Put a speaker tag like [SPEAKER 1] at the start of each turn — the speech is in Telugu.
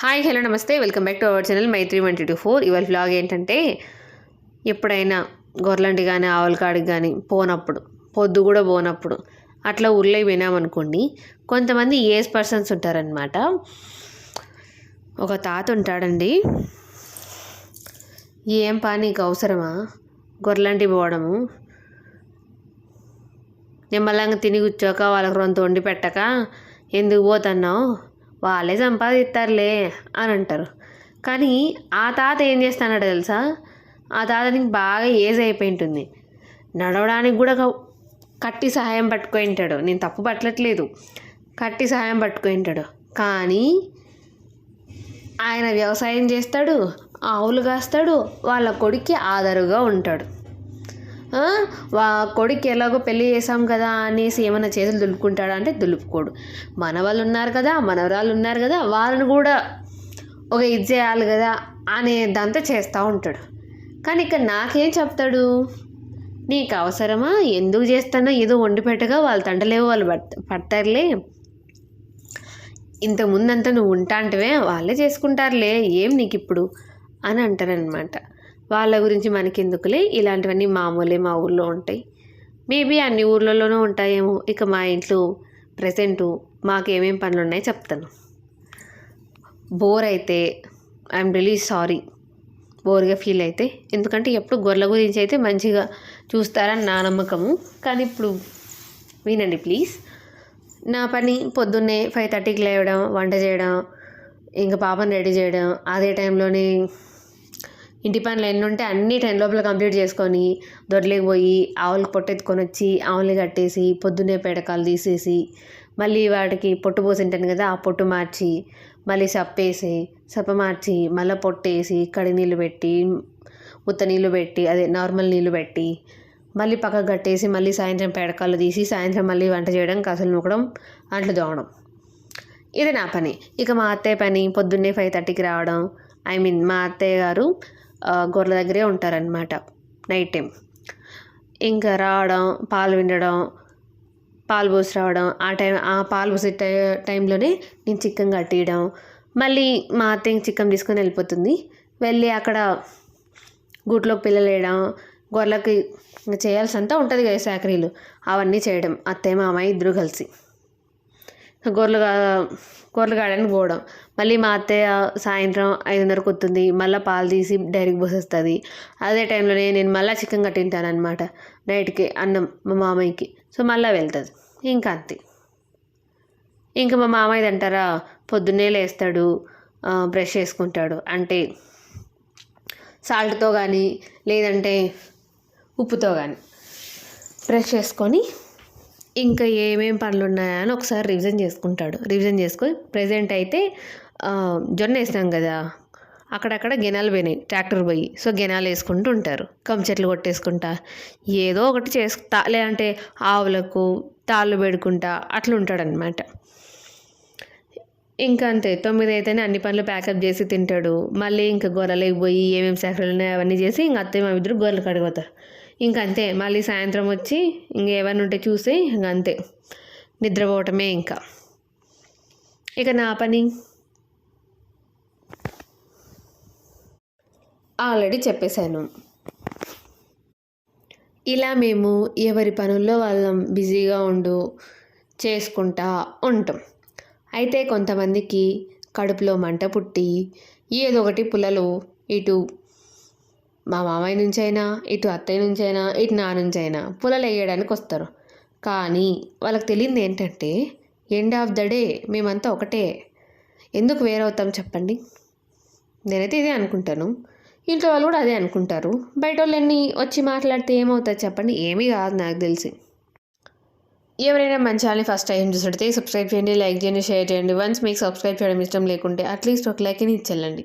[SPEAKER 1] హాయ్ హలో నమస్తే. Welcome back to our channel Maitri one two four. ఇవాళ బ్లాగ్ ఏంటంటే ఎప్పుడైనా గొర్రెలంటి కానీ ఆవులకాడికి కానీ పోనప్పుడు పొద్దు కూడా పోనప్పుడు అట్లా ఊర్లో వినామనుకోండి కొంతమంది ఏజ్ పర్సన్స్ ఉంటారనమాట ఒక తాత ఉంటాడండి. ఏం పని నీకు అవసరమా? గొర్రెలంటి పోవడము. నిమ్మలంగా తిని కూర్చోక వాళ్ళకి రొంత వండి పెట్టక ఎందుకు పోతున్నావు? వాళ్ళే సంపాదిస్తారులే అని అంటారు. కానీ ఆ తాత ఏం చేస్తానట తెలుసా? ఆ తాతనికి బాగా ఏజ్ అయిపోయి ఉంటుంది నడవడానికి కూడా కట్టి సహాయం పట్టుకొని ఉంటాడు. నేను తప్పు పట్టట్లేదు. కట్టి సహాయం పట్టుకొని ఉంటాడు. కానీ ఆయన వ్యవసాయం చేస్తాడు ఆవులు కాస్తాడు వాళ్ళ కొడుక్కి ఆదరుగా ఉంటాడు. వా కొడుకు ఎలాగో పెళ్ళి చేసాం కదా అనేసి ఏమైనా చేతులు దులుపుకుంటాడా అంటే దులుపుకోడు. మన వాళ్ళు ఉన్నారు కదా మనవరాళ్ళు ఉన్నారు కదా వాళ్ళని కూడా ఒక ఇది చేయాలి కదా అనే దాంతో చేస్తూ ఉంటాడు. కానీ ఇక్కడ నాకేం చెప్తాడు? నీకు అవసరమా? ఎందుకు చేస్తానో ఏదో వండి పెట్టగా వాళ్ళ తంటలేవు వాళ్ళు పడ పడతారులే. ఇంతకుముందంతా నువ్వు ఉంటా అంటవే వాళ్ళే చేసుకుంటారులే ఏం నీకు ఇప్పుడు అని అంటారనమాట వాళ్ళ గురించి మనకెందుకులే? ఇలాంటివన్నీ మామూలే మా ఊర్లో ఉంటాయి. మేబీ అన్ని ఊర్లలోనూ ఉంటాయేమో. ఇక మా ఇంట్లో ప్రజెంటు మాకు పనులు ఉన్నాయో చెప్తాను. బోర్ అయితే ఐఎమ్ రియలీ సారీ. బోర్గా ఫీల్ అయితే. ఎందుకంటే ఎప్పుడు గొర్రెల గురించి అయితే మంచిగా చూస్తారని నా నమ్మకము. కానీ ఇప్పుడు వినండి ప్లీజ్. నా పని పొద్దున్నే ఫైవ్ థర్టీకి లేవడం వంట చేయడం ఇంకా పాపను రెడీ చేయడం అదే టైంలోనే ఇంటి పనులు ఎన్ని ఉంటే అన్ని టెన్ లోపల కంప్లీట్ చేసుకొని దొరలేకి పోయి ఆవులకు పొట్టెత్తుకొని వచ్చి ఆవుల్ని కట్టేసి పొద్దున్నే పేడకాలు తీసేసి మళ్ళీ వాటికి పొట్టు పోసింటాను కదా ఆ పొట్టు మార్చి మళ్ళీ సప్పేసి సప్ప మార్చి మళ్ళీ పొట్టేసి కడి నీళ్ళు పెట్టి ఉత్త నీళ్ళు పెట్టి అదే నార్మల్ నీళ్ళు పెట్టి మళ్ళీ పక్కకు కట్టేసి మళ్ళీ సాయంత్రం పేడకాలు తీసి సాయంత్రం మళ్ళీ వంట చేయడం కసలు నూకడం అంట్లు దోవడం ఇది నా పని. ఇక మా అత్తయ్య పని పొద్దున్నే ఫైవ్ థర్టీకి రావడం. ఐ మీన్ మా అత్తయ్య గారు గొర్రెల దగ్గరే ఉంటారనమాట నైట్ టైం ఇంకా రావడం పాలు విండడం పాలు పోసి రావడం ఆ టైం ఆ పాలు పోసే టై టైంలోనే నేను చికెన్ కట్టేయడం. మళ్ళీ మా అత్తయ్య చికెన్ తీసుకొని వెళ్ళిపోతుంది. వెళ్ళి అక్కడ గుట్లో పిల్లలు వేయడం గొర్రెలకి ఇంకా ఉంటుంది కదా సాకరీలు అవన్నీ చేయడం అత్తయ్య మామయ్య ఇద్దరు కలిసి. గొర్రెలు కా- గొర్రెలు కాడడానికి పోవడం. మళ్ళీ మా అత్తయ్య సాయంత్రం ఐదున్నరకు వస్తుంది. మళ్ళీ పాలు తీసి డైరీకి పోసేస్తుంది. అదే టైంలోనే నేను మళ్ళీ చికెన్ కట్టింటాను అనమాట నైట్కి అన్నం మా మామయ్యకి. సో మళ్ళీ వెళ్తుంది. ఇంకా అంతే. ఇంకా మా మామయ్యది అంటారా పొద్దున్నే లేస్తాడు. బ్రష్ చేసుకుంటాడు. అంటే సాల్ట్తో కానీ లేదంటే ఉప్పుతో కానీ బ్రష్ చేసుకొని ఇంకా ఏమేం పనులు ఉన్నాయా అని ఒకసారి రివిజన్ చేసుకుంటాడు. రివిజన్ చేసుకొని ప్రజెంట్ అయితే జొన్న వేసినాం కదా అక్కడక్కడ గెనాలు పోయినాయి ట్రాక్టర్ పోయి. సో గెనాలు వేసుకుంటూ ఉంటారు. కమ్ చెట్లు కొట్టేసుకుంటా. ఏదో ఒకటి చేసుకుంటా లేదంటే ఆవులకు తాళ్ళు పెడుకుంటా అట్లా ఉంటాడనమాట ఇంకా అంతే తొమ్మిది అయితేనే అన్ని పనులు ప్యాకప్ చేసి తింటాడు. మళ్ళీ ఇంకా గొర్రెలకి పోయి ఏమేమి శాఖలు ఉన్నాయి అవన్నీ చేసి ఇంకా అత్తయ్య మా ఇద్దరు గొర్రెలు కడిగిపోతారు ఇంకంతే అంతే మళ్ళీ సాయంత్రం వచ్చి ఇంక ఏమైనా ఉంటే చూసి ఇంక అంతే నిద్రపోవటమే ఇంకా. ఇక నా పని? ఆల్రెడీ చెప్పేశాను. ఇలా మేము ఎవరి పనుల్లో వాళ్ళం బిజీగా ఉండు చేసుకుంటా ఉంటాం. అయితే కొంతమందికి కడుపులో మంట పుట్టి ఏదో ఒకటి పుల్లలు ఇటు మా మామయ్య నుంచైనా ఇటు అత్తయ్య నుంచైనా ఇటు నా నుంచైనా పుల్లలు వేయడానికి వస్తారు కానీ వాళ్ళకి తెలియంది ఏంటంటే ఎండ్ ఆఫ్ ద డే మేమంతా ఒకటే. ఎందుకు వేరవుతాం చెప్పండి? నేనైతే ఇదే అనుకుంటాను. ఇంట్లో వాళ్ళు కూడా అదే అనుకుంటారు. బయట వాళ్ళని వచ్చి మాట్లాడితే ఏమవుతుంది చెప్పండి? ఏమీ కాదు నాకు తెలిసి. ఎవరైనా మంచి ఛానల్ని ఫస్ట్ టైం చూసితే సబ్స్క్రైబ్ చేయండి లైక్ చేయండి షేర్ చేయండి. వన్స్ మీకు సబ్స్క్రైబ్ చేయడం ఇష్టం లేకుంటే అట్లీస్ట్ ఒక లైక్ని ఇచ్చేళ్ళండి.